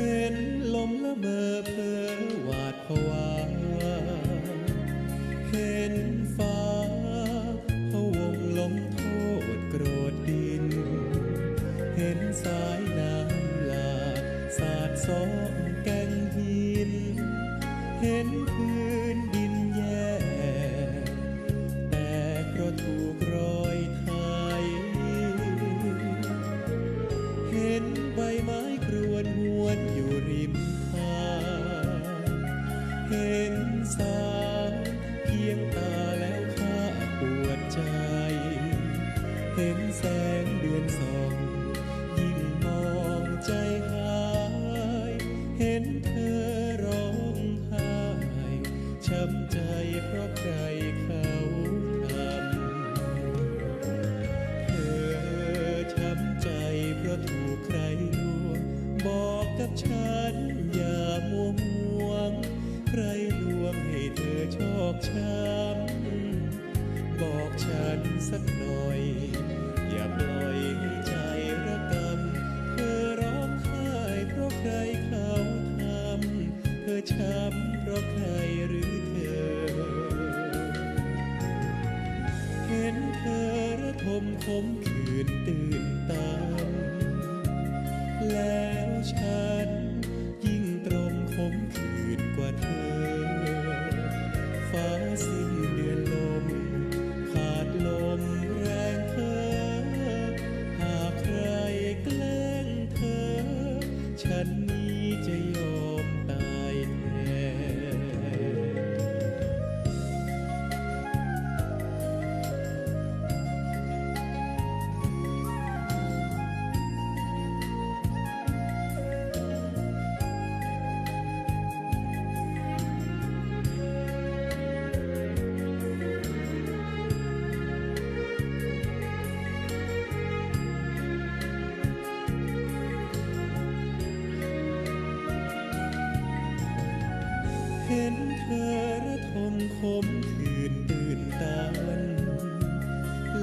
ห็นลมละเมอเพอหวาดผวาเห็นฟ้าพวงลงโทษโกรธดิน เห็นสายน้ำหลากสาดสองแก่งหิน เห็นพื้นดิน ยงตาแล้วข้าปวดใจ เห็นแสงเดือนสองยิ่งมองใจหาย เห็นเธอร้องไห้ช้ำใจเพราะใครเขาทำ เธอช้ำใจเพราะถูกใครลวงบอกกับฉันอย่ามัวห่วงใครลวง ให้เธอชอกช้ำบอกฉันสักหน่อย อย่าปล่อยให้ใจระกำเธอร้องไห้เพราะใครเขาทำเธอช้ำเพราะใครหรือเธอ เห็นเธอระทมขมขื่นตื่นตัน ฉัน เห็นเธอระทมขมขืนตื่นตัน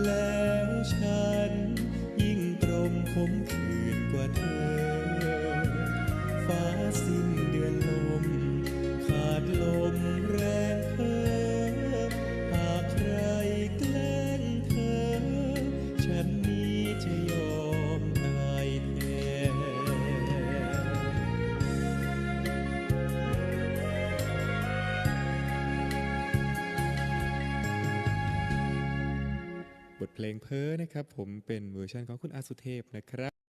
แล้วฉันยิ่งตรมขมขืนกว่าเธอ ฟ้าสิ้นเดือนลม ขาดลมแรงเธอหากใครแกล้งเธอ ฉันนี้จะยอม บทเพลงเพ้อนะครับ ผมเป็นเวอร์ชันของคุณอาสุเทพนะครับ